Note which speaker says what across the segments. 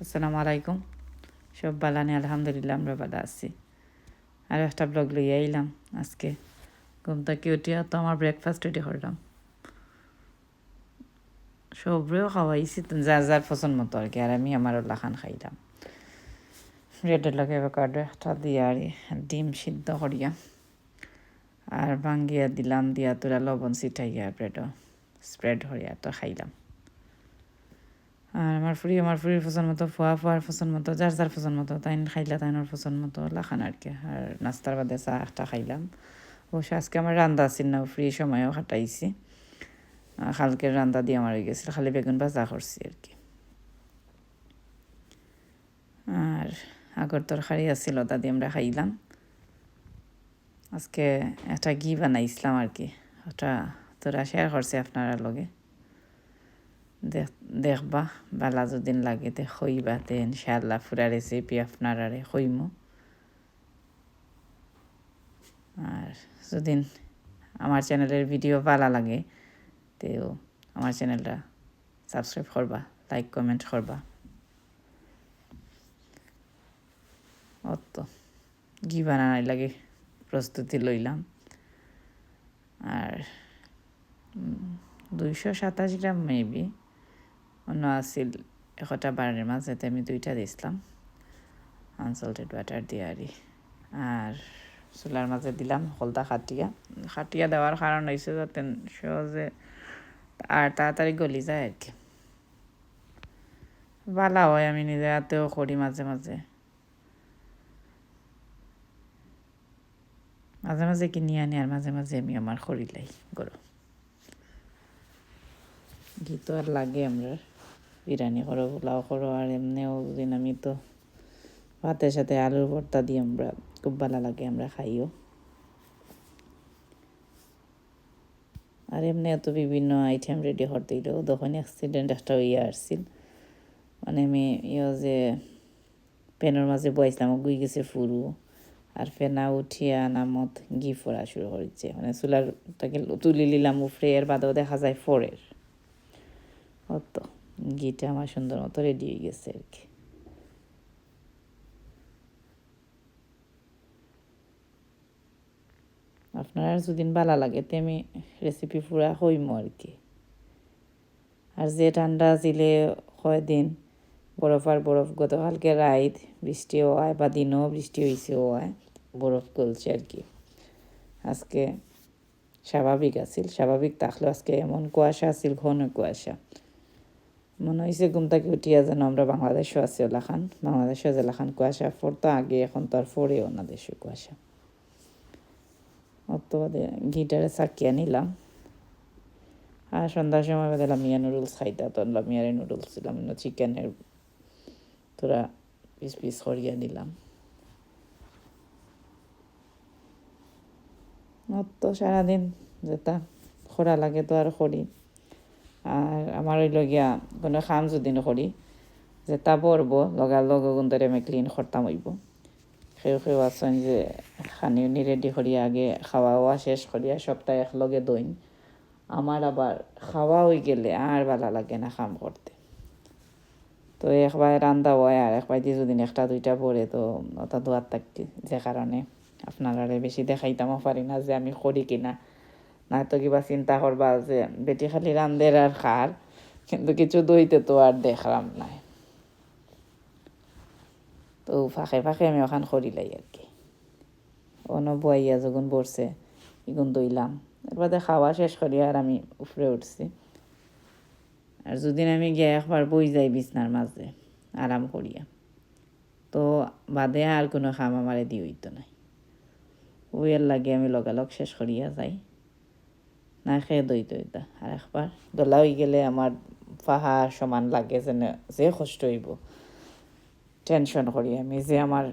Speaker 1: আসসালামু আলাইকুম। সব বালানি আলহামদুলিল্লাহ, আমরা বালা আছি। আর একটা ব্লগ লইয়া আইলাম আজকে। ঘুম থেকে উঠিয়া তো আমার ব্রেকফাস্ট রেডি করলাম। সবরেও খাওয়াইছি যার যার পছন্দ মতো আর কি। আর আমি আমার খান খাইলাম। ব্রেডের লগে অ্যাভোকাডো একটা দিয়া আর ডিম সিদ্ধ করিয়া। আর ভাঙ্গিয়া দিলাম, দিয়া তোরা লবণ ছিটাইয়া ব্রেডও স্প্রেড করিয়া তো খাইলাম। আর আমার ফুরি, আমার ফুরির পছন্দ মতো, ফুয়া ফুয়ার পছন্দ মতো, যার যার পছন্দ মতো তাই খাইলা তাইনোর পছন্দ মতো, লাখান আর কি। আর নাস্তার বাদে চা একটা খাইলাম। অবশ্য আজকে আমার রান্দা আছিল না, ফ্রি সময়ও খাটাইছি। খালকের রান্দা দিয়ে আমার গেছিল, খালি বেগুন ভাজা করছি আর কি। আর আগর তরকারি আছিল তা দিয়ে আমরা খাইলাম। আজকে একটা ঘি বানাইছিলাম আর কি, ওটা তোরা শেয়ার করছে আপনারা লগে। দেখবা, বালা যদিন লাগে তে খইবা তে ইনশাল্লাহ ফুরা রেসিপি আপনারারে খইমু। আর যদিন আমার চ্যানেলের ভিডিও ভালো লাগে, তেও আমার চ্যানেলটা সাবস্ক্রাইব করবা লাইক কমেন্ট করবা। অত ঘি বানানোর লাগে প্রস্তুতি লইলাম। আর দুইশো সাতাশ গ্রাম মেবি অন্য আছিল এশটা বারের মাঝেতে আমি দুইটা দিছিলাম। আনসল্টেড বাটার দিয়ে আরি আর চুলার মাঝে দিলাম হলদা খাটিয়া। খাটিয়া দেওয়ার কারণ হয়েছে যাতে সহজে আর তাড়াতাড়ি গলি যায় আর কি। ভালো হয়, আমি নিজে হাতেও করি মাঝে মাঝে মাঝে মাঝে কিনি আনি আর মাঝে মাঝে আমি আমার খরিলাই গরম ঘি তো আর লাগে আমরা বিরিয়ানি করো, পোলাও করো, আর এমনিও দিন আমি তো ভাতের সাথে আলুর ভর্তা দিয়ে আমরা খুব ভালো লাগে, আমরা খাইও। আর এমনি তো বিভিন্ন আইটেম রেডি করতে দিলেও তখন অ্যাক্সিডেন্ট একটা ইয়ে আসছিল মানে আমি ইয়ে যে পেনের মাঝে বইছিলাম, গুই গেছে ফুরু, আর ফেনা উঠিয়া নামত ঘি ফোড়া শুরু করেছে। মানে চুলারটাকে তুলি নিলাম উফরে, এর বাদেও দেখা যায় ফোরের অত। ঘিটা আমার সুন্দর মতো রেডি হয়ে গেছে আর কি। আপনার যদিন ভালো লাগে আমি রেসিপি পুরা হইমো আর কি। আর যে ঠান্ডা ছিলে হয় দিন, বরফ আর বরফ, গতকালকে রাইত বৃষ্টি হয় বা দিনও বৃষ্টি হয়েছেও হয়, বরফ গলছে আর কি। আজকে স্বাভাবিক আছিল, স্বাভাবিক থাকলেও আজকে এমন কুয়াশা আছিল, ঘন কুয়াশা। মনে হয়েছে ঘুম উঠিয়া যেন আমরা বাংলাদেশও আছি ওলা খান। বাংলাদেশও জেলাখান কুয়াশা ফোরতো আগে, এখন তো আর ফোরেও না দেশে কুয়াশা। অত বাদে ঘিটারে চাকিয়া নিলাম। আর সন্ধ্যার সময় বাদে লামিয়া নুডলস খাইতা। তো লামিয়ারে নুডলস ছিলাম চিকেনের তোরা পিস পিস করিয়া দিলাম তো সারাদিন যেটা খরা লাগে তো আর করি। আর আমার ওই লগিয়া কোনো খাম যদি করি যেটা পরব লগার লগ গুন্তরে আমি ক্লিন করতাম হইব সেও সেও আছেন যে খানি উনি রেডি করিয়া আগে খাওয়া ওয়া শেষ করিয়া সপ্তাহে একলগে দইন আমার আবার খাওয়া হয়ে গেলে আর ভালো লাগে না খাম করতে তো একবার রান্দা হয় আর একবার দিয়ে যদি একটা দুইটা পরে তো ওটা দোয়ার থাকতে যে কারণে আপনারা বেশি দেখাইতামও পারি না যে আমি করি কিনা। না তো কিবা চিন্তা করবা যে বেটি খালি রান্ধের আর খার কিন্তু কিছু দইতে তো আর দেখলাম নাই। তো ফাঁকে ফাঁকে আমি ওখান করিলাই আর কি। অন বইয়া যখন বসছে ইগুন দইলাম এরপরে খাওয়া শেষ করি আর আমি উপরে উঠছি। আর যদিন আমি গিয়ে একবার বই যাই বিছনার মাঝে আরাম করিয়া তো বাদে আর কোনো খাম আমারে দিয়ে হইতো নাই। ওইয়ের লাগে আমি লগালগ শেষ করিয়া যাই। না খেয়ে দই দইতা আর একবার দোলা হয়ে গেলে আমার পাহাড় সমান লাগে যেন, যে কষ্ট হইব। টেনশন করি আমি যে আমার,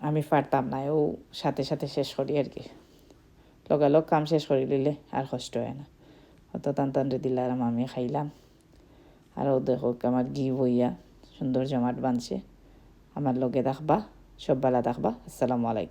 Speaker 1: আমি পারতাম না, ও সাথে সাথে শেষ করি আর কি। লগালগ কাম শেষ করে দিলে আর কষ্ট হয় না। অত টান টান দিলাম, আমি খাইলাম। আর ও দেখো আমার ঘি বইয়া সুন্দর জমাট বানছে। আমার লগে দেখবা, সব বেলা দেখবা। আসসালামু আলাইকুম।